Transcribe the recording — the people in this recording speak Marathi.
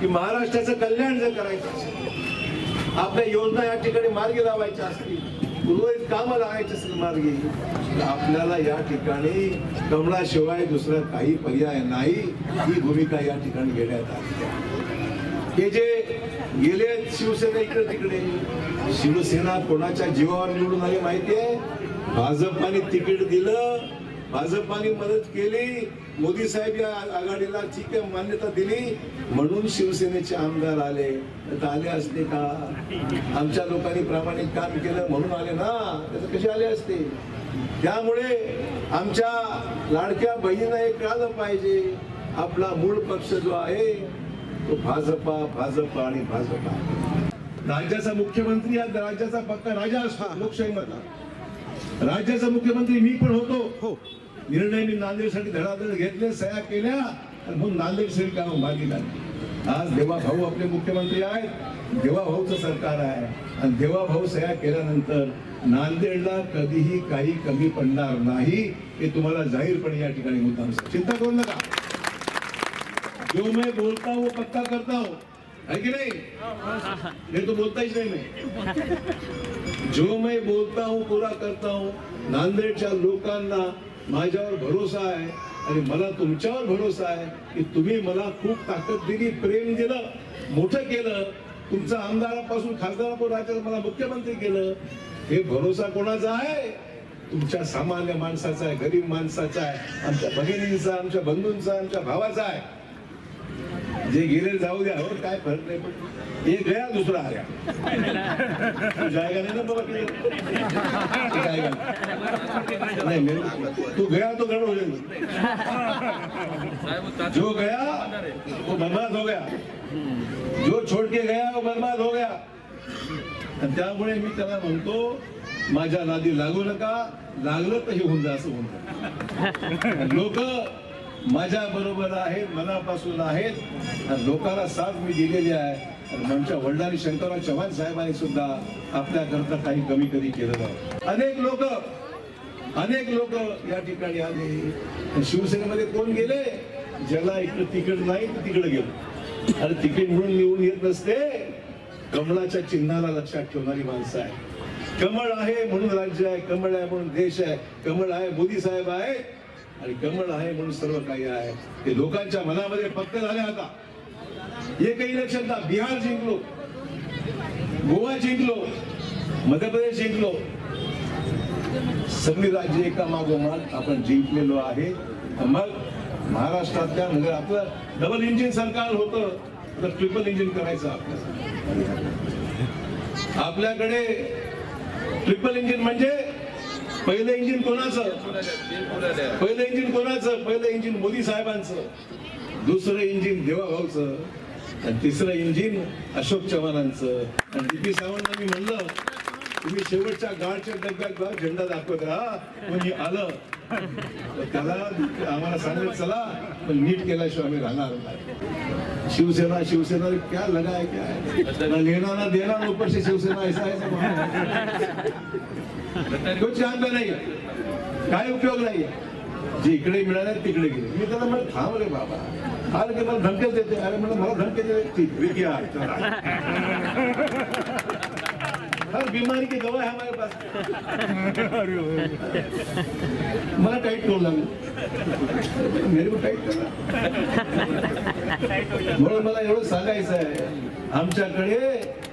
की महाराष्ट्राचं कल्याण जर करायचं असेल आपल्या योजना या ठिकाणी मार्गी लावायच्या असतील उर्वरित कामं लावायची असेल मार्गी तर आपल्याला या ठिकाणी कमळाशिवाय दुसरा काही पर्याय नाही ही भूमिका या ठिकाणी घेण्यात आली हे जे गेले शिवसेना इकडे तिकडे शिवसेना कोणाच्या जीवावर निवडून आली माहिती आहे? भाजपाने तिकीट दिलं भाजपाने मदत केली. मोदी साहेब या आघाडीला ठीक आहे मान्यता दिली. म्हणून शिवसेनेचे आमदार आले. तर आले असते का? आमच्या लोकांनी प्रामाणिक काम केलं म्हणून आले ना. त्याचं कसे आले असते? त्यामुळे आमच्या लाडक्या बहिणींना हे कळालं पाहिजे. आपला मूळ पक्ष जो आहे तो भाजपा भाजपा आणि भाजपा. राज्याचा मुख्यमंत्री हा राज्याचा पक्का राजा असतो लोकशाहीमधला. राज्याचा मुख्यमंत्री मी पण होतो. निर्णय मी नांदेडसाठी धडाधड घेतले सह्या केल्या आणि म्हणून नांदेडसाठी काम मार्गी लागली. आज देवा भाऊ आपले मुख्यमंत्री आहेत देवा भाऊचं सरकार आहे आणि देवा भाऊ सह्या केल्यानंतर नांदेडला कधीही काही कमी पडणार नाही हे तुम्हाला जाहीरपणे या ठिकाणी मुद्दाम सांगतो. चिंता करू नका. जो मैं बोलता हूँ वो पक्का करता हूँ. है कि नहीं? नहीं तो बोलता ही नहीं मैं. जो मैं बोलता हूँ पूरा करता हूँ नांदेडच्या लोकांना माझ्यावर भरोसा आहे आणि मला तुमच्यावर भरोसा आहे की तुम्ही मला खूप ताकद दिली प्रेम दिलं मोठं केलं. तुमचा आमदारापासून खासदारापासून राज्यात मला मुख्यमंत्री केलं. हे भरोसा कोणाचा आहे? तुमच्या सामान्य माणसाचा आहे गरीब माणसाचा आहे आमच्या भगिनींचा आमच्या बंधूंचा आमच्या भावाचा आहे. जे गेले जाऊ द्या हो काय फरक नाही पण एक गया दुसरा आया तू जाएगा ना बाबा तू गया तो गड़बड़ हो जाएगी जो गया वो बर्बाद हो गया. जो छोड़ के गया वो बर्बाद हो गया. त्यामुळे मी त्याला म्हणतो माझ्या नादी लागू नका. लागलं तर हे होऊन जा असं होऊन लोक माझ्या बरोबर आहेत मनापासून आहेत लोकांना साथ मी दिलेली आहे. आमच्या वडिलांनी शंकरराव चव्हाण साहेबांनी सुद्धा आपल्याकरता काही कमी कधी केलं नाही. अनेक लोक अनेक लोक या ठिकाणी आले. शिवसेनेमध्ये कोण गेले? ज्याला इकडं तिकीट नाही तिकडे गेलो. अरे तिकीट म्हणून निवडून येत नसते. कमळाच्या चिन्हाला लक्षात ठेवणारी माणसं आहे कमळ आहे म्हणून राज्य आहे कमळ आहे म्हणून देश आहे कमळ आहे मोदी साहेब आहे. आणि कमळ आहे म्हणून सर्व काही आहे. ते लोकांच्या मनामध्ये पक्क झाले आता. एक इलेक्शन ना बिहार जिंकलो. गोवा जिंकलो. मध्य प्रदेश जिंकलो. सगळी राज्य एका मागोमाग आपण जिंकलेलो आहे. मग महाराष्ट्रातल्या म्हणजे आपलं डबल इंजिन सरकार होतं. तर ट्रिपल इंजिन करायचं आपल्याला. आपल्याकडे ट्रिपल इंजिन म्हणजे पहिलं इंजिन कोणाचं? पहिलं इंजिन कोणाचं? पहिलं इंजिन मोदी साहेबांचं. दुसरं इंजिन देवाभाऊचं आणि तिसरं इंजिन अशोक चव्हाणांचं. आणि डीपी सावंत मी म्हणलं तुम्ही शेवटच्या गाडच्या डब्यात झेंडा दाखवत राहा. कोणी आलं. त्याला आम्हाला सांगत चला पण नीट केल्याशिवाय आम्ही राहणार नाही. शिवसेना शिवसेना क्या लगा है क्या? है ना लेना ना देना ऊपर से शिवसेना ऐसा. है कुछ आता नाही काय उपयोग नाही जे इकडे मिळाले तिकडे गेले. मी त्याला म्हणलं थांब रे बाबा. अरे की मला धमक्याच देते. अरे म्हणलं मला धमके देते. ठीक विकी आहे, चला. हर बीमारी की दवा है हमारे पास. मला टाईट करू लागलं. मेरे को टाईट करा. म्हणून मला एवढं सांगायचं आहे आमच्याकडे